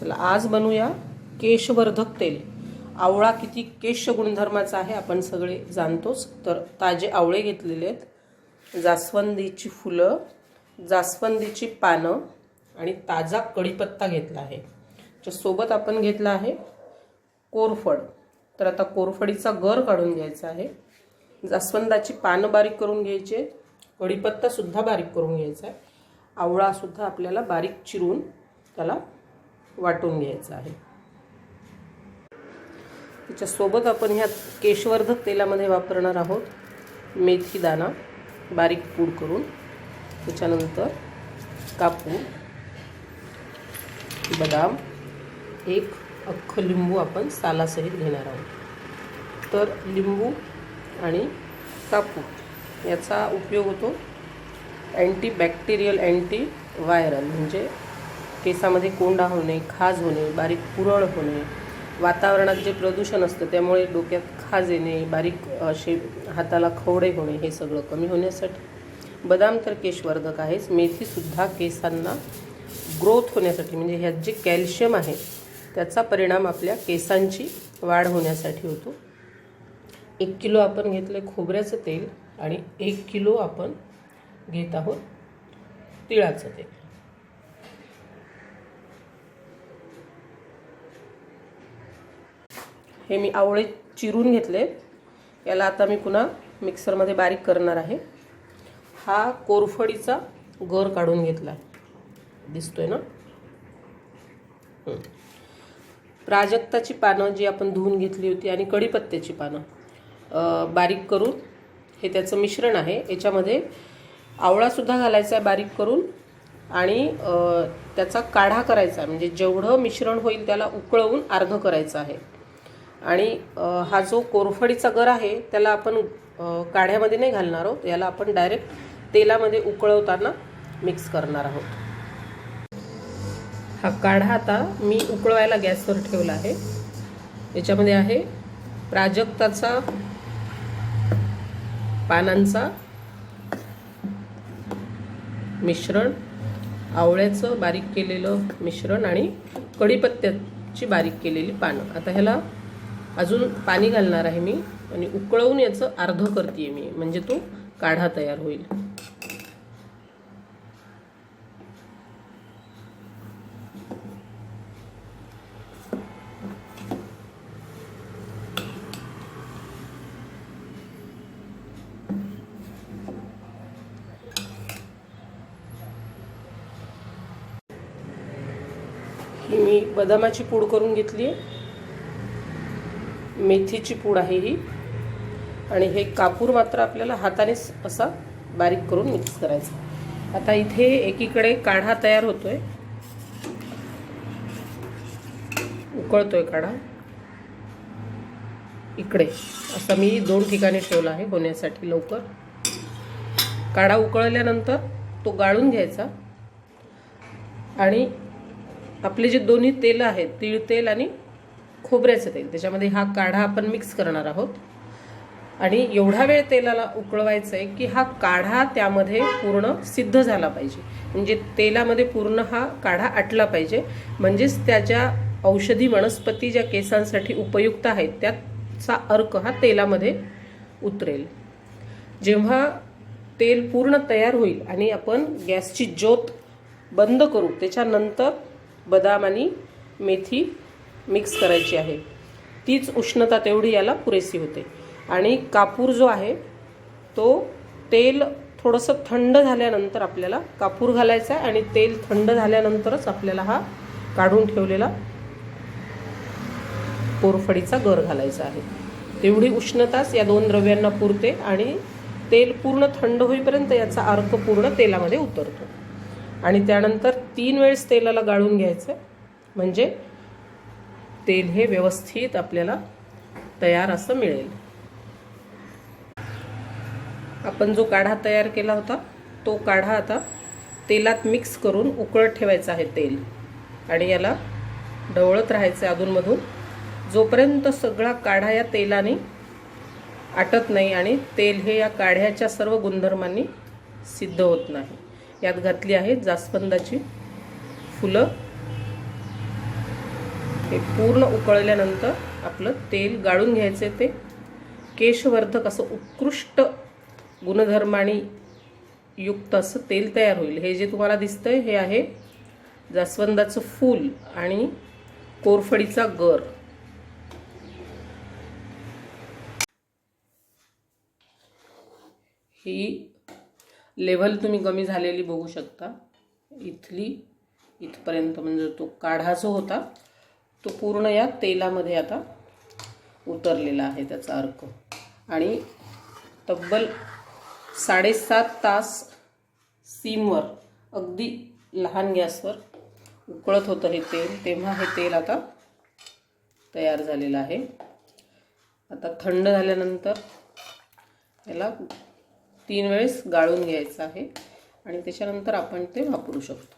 चला आज बनवूया केशवर्धक तेल. आवळा किती केश गुणधर्माचा आहे आपण सगळे जाणतोच. तर ताजे आवळे घेतलेले आहेत. जास्वंदीची फुलं जास्वंदीची पानं आणि ताजा कढीपत्ता घेतला आहे. सोबत आपण घेतला आहे कोरफड. तर आता कोरफडीचा गर काढून घ्यायचा आहे. जास्वंदाची पानं बारीक करून घ्यायचे कढीपत्तासुद्धा बारीक करून घ्यायचा आहे. आवळासुद्धा आपल्याला बारीक चिरून त्याला वाटून घ्यायचं आहे. त्याच्यासोबत आपण ह्या केशवर्धक तेलामध्ये वापरणार आहोत मेथी दाणा बारीक पूड करून. त्याच्यानंतर कापूर बदाम एक अख्खं लिंबू आपण सालासहित घेणार आहोत. तर लिंबू आणि कापूर याचा उपयोग होतो अँटीबॅक्टेरियल अँटी व्हायरल म्हणजे केसामध्ये कोंडा होणे खाज होणे बारीक पुरळ होणे वातावरणात जे प्रदूषण असतं त्यामुळे डोक्यात खाज येणे बारीक असे हाताला खवडे होणे हे सगळं कमी होण्यासाठी. बदाम तर केशवर्धक आहेच. मेथीसुद्धा केसांना ग्रोथ होण्यासाठी म्हणजे ह्यात जे कॅल्शियम आहे त्याचा परिणाम आपल्या केसांची वाढ होण्यासाठी होतो. एक किलो आपण घेतलं खोबऱ्याचं तेल आणि एक किलो आपण घेत आहोत तिळाचं तेल. हे मी आवळे चिरून घेतले. याला आता मी पुन्हा मिक्सरमध्ये बारीक करणार आहे. हा कोरफडीचा गर काढून घेतला आहे. दिसतोय ना? प्राजक्ताची पानं जी आपण धुवून घेतली होती आणि कढीपत्त्याची पानं बारीक करून हे त्याचं मिश्रण आहे. याच्यामध्ये आवळासुद्धा घालायचा आहे बारीक करून आणि त्याचा काढा करायचा आहे. म्हणजे जेवढं मिश्रण होईल त्याला उकळवून अर्ध करायचं आहे. आणि हा जो कोरफडीचा गर आहे त्याला आपण काढ्यामध्ये नाही घालणार आहोत. याला आपण डायरेक्ट तेलामध्ये उकळवताना मिक्स करणार आहोत. हा काढा आता. मी उकळवायला गॅसवर ठेवला आहे. याच्यामध्ये आहे प्राजक्ताचा पानांचा मिश्रण आवळ्याचं बारीक केलेलं मिश्रण आणि कढीपत्त्याची बारीक केलेली पानं. आता ह्याला अजून पाणी घालणार आहे मी आणि उकळवून याचं अर्ध करते मी. म्हणजे तो काढा तयार होईल. मी बदामाची पूड करून घेतली आहे मेथीची पूड आहे ही. आणि हे कापूर मात्र आपल्याला हातानेच असा बारीक करून मिक्स करायचा. आता इथे एकीकडे काढा तयार होतोय. उकळतोय काढा. इकडे. असा मी दोन ठिकाणी ठेवला आहे होण्यासाठी लवकर. काढा उकळल्यानंतर तो गाळून घ्यायचा. आणि आपले जे दोन्ही तेल आहेत तीळ तेल आणि खोबऱ्याचं तेल. त्याच्यामध्ये हा काढा आपण मिक्स करणार आहोत. आणि एवढा वेळ तेलाला उकळवायचं आहे की हा काढा त्यामध्ये पूर्ण सिद्ध झाला पाहिजे. म्हणजे तेलामध्ये पूर्ण हा काढा आटला पाहिजे. म्हणजेच त्याच्या औषधी वनस्पती ज्या केसांसाठी उपयुक्त आहेत त्याचा अर्क हा तेलामध्ये उतरेल. जेव्हा तेल पूर्ण तयार होईल आणि आपण गॅसची ज्योत बंद करू त्याच्यानंतर बदाम आणि मेथी मिक्स करायची आहे. तीच उष्णता तेवढी याला पुरेसी होते. आणि कापूर जो आहे तो तेल थोडंसं थंड झाल्यानंतर आपल्याला कापूर घालायचा आहे आणि तेल थंड झाल्यानंतरच आपल्याला हा काढून ठेवलेला कोरफडीचा गर घालायचा आहे. तेवढी उष्णताच या दोन द्रव्यांना पुरते आणि तेल पूर्ण थंड होईपर्यंत याचा अर्क पूर्ण तेलामध्ये उतरतो. आणि त्यानंतर तीन वेळेस तेलाला गाळून घ्यायचं म्हणजे तेल हे व्यवस्थित आपल्याला तयार असं मिळेल. आपण जो काढा तयार केला होता तो काढा आता तेलात मिक्स करून उकळत ठेवायचा आहे तेल. आणि याला ढवळत राहायचं आहे अधूनमधून. जोपर्यंत सगळा काढा या तेलाने आटत नाही आणि तेल हे या काढ्याच्या सर्व गुणधर्मांनी सिद्ध होत नाही. यात घातली आहे जास्वंदाची फुलं. हे पूर्ण उकळल्यानंतर आपलं तेल गाळून घ्यायचे ते. केशवर्धक असं उत्कृष्ट गुणधर्माने युक्त असं तेल तयार होईल. हे जे तुम्हाला दिसतंय हे आहे जास्वंदाचं फूल आणि कोरफडीचा गर. ही लेव्हल तुम्ही कमी झालेली बघू शकता. इथली इथपर्यंत म्हणजे तो काढा जो होता. तो पूर्ण या तेलामध्ये आता उतरलेला आहे त्याचा अर्क. आणि तब्बल साडेसात तास सीमवर अगदी लहान गॅसवर उकळत होतं हे तेल. तेव्हा हे तेल आता तयार झालेलं आहे. आता थंड झाल्यानंतर याला तीन वेळेस गाळून घ्यायचं आहे आणि त्याच्यानंतर आपण ते वापरू शकतो.